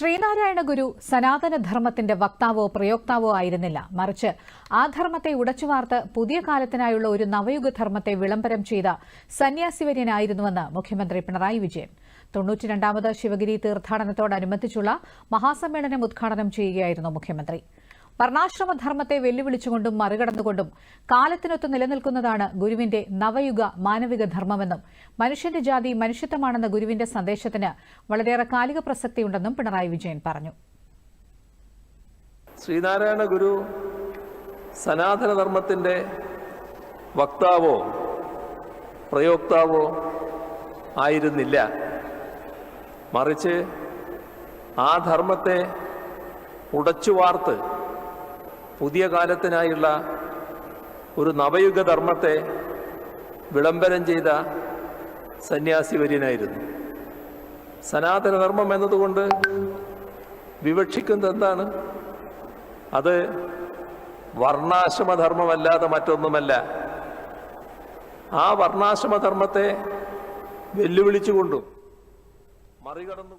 ശ്രീനാരായണ ഗുരു സനാതനധർമ്മത്തിന്റെ വക്താവോ പ്രയോക്താവോ ആയിരുന്നില്ല. മറിച്ച് ആ ധർമ്മത്തെ ഉടച്ചുവാർത്ത് പുതിയ കാലത്തിനായുള്ള ഒരു നവയുഗ ധർമ്മത്തെ വിളംബരം ചെയ്ത സന്യാസിവര്യനായിരുന്നുവെന്ന് മുഖ്യമന്ത്രി പിണറായി വിജയൻ. തൊണ്ണൂറ്റിരണ്ടാമത് ശിവഗിരി തീർത്ഥാടനത്തോടനുബന്ധിച്ചുള്ള മഹാസമ്മേളനം ഉദ്ഘാടനം ചെയ്യുകയായിരുന്നു മുഖ്യമന്ത്രി. വർണാശ്രമധർമ്മത്തെ വെല്ലുവിളിച്ചുകൊണ്ടും മറികടന്നുകൊണ്ടും കാലത്തിനൊത്ത് നിലനിൽക്കുന്നതാണ് ഗുരുവിന്റെ നവയുഗ മാനവിക ധർമ്മമെന്നും മനുഷ്യന്റെ ജാതി മനുഷ്യത്വമാണെന്ന ഗുരുവിന്റെ സന്ദേശത്തിന് വളരെയേറെ കാലിക പ്രസക്തിയുണ്ടെന്നും പിണറായി വിജയൻ പറഞ്ഞു. ശ്രീനാരായണ ഗുരു സനാതനധർമ്മത്തിന്റെ വക്താവോ പ്രയോക്താവോ ആയിരുന്നില്ല. മറിച്ച് ആ ധർമ്മത്തെ ഉടച്ചുവാർത്ത് പുതിയ കാലത്തിനായുള്ള ഒരു നവയുഗ ധർമ്മത്തെ വിളംബരം ചെയ്ത സന്യാസിവര്യനായിരുന്നു സനാതനധർമ്മം എന്നതുകൊണ്ട് വിവക്ഷിക്കുന്നത് എന്താണ്? അത് വർണാശ്രമധർമ്മമല്ലാതെ മറ്റൊന്നുമല്ല. ആ വർണാശ്രമധർമ്മത്തെ വെല്ലുവിളിച്ചുകൊണ്ടും മറികടന്നു